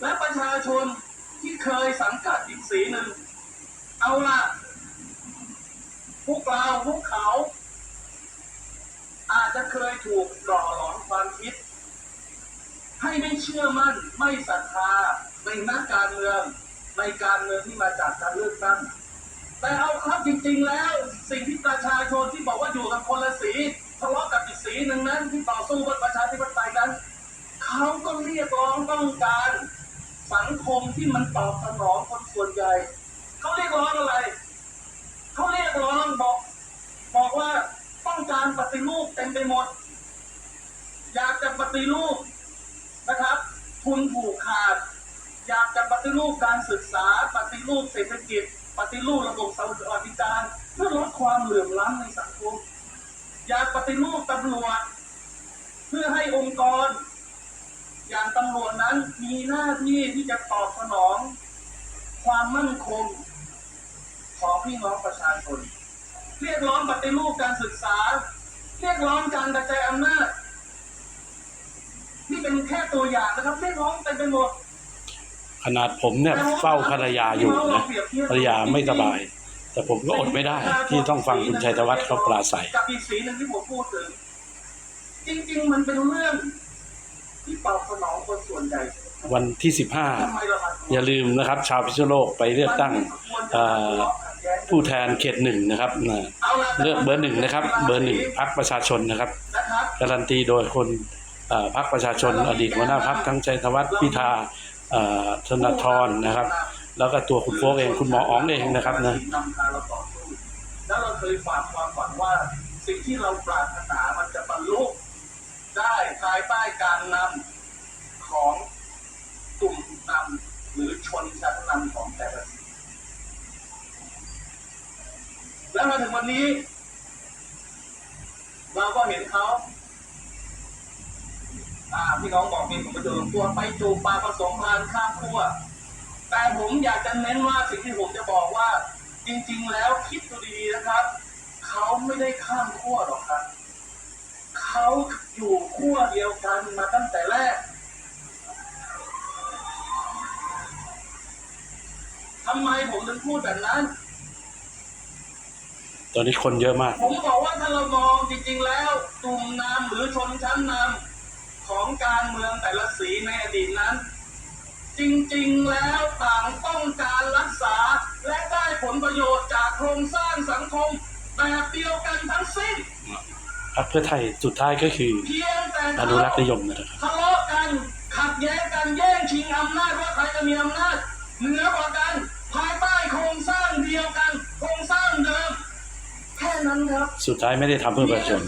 และประชาชนที่เคยสังกัดอีกสีหนึ่ง เอาละพวกเราพวกเขา อาจจะเคยถูกหล่อหลอมความคิด ให้ไม่เชื่อมั่นไม่ศรัทธาในนักการเมืองในการเมืองที่มาจากการเลือกตั้งแต่เอาครับจริงๆแล้ว สิ่งที่ประชาชนที่บอกว่าอยู่กับคนละสี สังคมที่มันตอบสนองคนส่วนใหญ่เขาเรียกร้องอะไรเขาเรียกร้องบอก บอกว่าต้องการปฏิรูปเต็มไปหมด อยากจะปฏิรูปนะครับทุนผูกขาด อยากจะปฏิรูปการศึกษา ปฏิรูปเศรษฐกิจ ปฏิรูประบบสวัสดิการเพื่อลดความเหลื่อมล้ำในสังคม อยากปฏิรูปตำรวจ เพื่อให้องค์กร ตำรวจนั้นมีหน้าที่ที่จะตอบสนอง ความมั่นคงของพี่น้องประชาชน เรียกร้องปฏิรูปการศึกษา เรียกร้องการกระจายอำนาจนี่เป็นแค่ตัวอย่างนะครับเรียกร้องเต็มไปหมดขนาดผมเนี่ยเฝ้าภรรยาอยู่นะภรรยาไม่สบาย แต่ผมก็อดไม่ได้ ที่ต้องฟังคุณชัยธวัฒน์เขาปราศัยกับอีกสีหนึ่งที่ผมพูดถึงจริง ๆ มันเป็นเรื่อง ที่ตอบสนองคนส่วนใหญ่วันที่ทำไมเรามา15 อย่าลืมนะครับ ชาวพิษณุโลกไปเลือกตั้งผู้แทนเขตหนึ่งนะครับเลือกเบอร์หนึ่งนะครับ เบอร์หนึ่งพักประชาชนนะครับ การันตีโดยคนพักประชาชน อดีตหัวหน้าพักทั้งชัยธวัฒน์พิธาธนาธรนะครับ แล้วก็ตัวคุณโฟกเองคุณหมออ๋องเองนะครับนะเราต่อสู้แล้วเราเคยฝากความหวังว่าสิ่งที่เราปรารถนามันจะบรรลุได้ ภายใต้การนำของกลุ่มนำหรือชนชั้นนำของแต่ละสีแล้วมาถึงวันนี้ เราก็เห็นเขาพี่น้องบอกมีผลประโยชน์ตัวไปจูบปลาผสมพันธุ์ข้ามขั้วแต่ผมอยากจะเน้นว่าสิ่งที่ผมจะบอกว่า จริง ๆ แล้วคิดดูดีๆนะครับ เขาไม่ได้ข้ามขั้วหรอกครับ เขา อยู่ขั้วเดียวกันมาตั้งแต่แรกทำไมผมถึงพูดแบบนั้น ตอนนี้คนเยอะมาก ผมบอกว่าถ้าเรามองจริงๆแล้วกลุ่มนำหรือชนชั้นนำของการเมืองแต่ละสีในอดีตนั้น จริงๆแล้วต่างต้องการ รรคเพื่อไทยสุดท้ายก็คือเพียงแต่อนุรักษ์นิยมนะครับทะเลาะกันขัดแย้งกันแย่งชิงอำนาจว่าใครจะมีอำนาจเหนือกว่ากันภายใต้โครงสร้างเดียวกัน โครงสร้างเดิมแค่นั้นครับ สุดท้ายไม่ได้ทำเพื่อประชาชน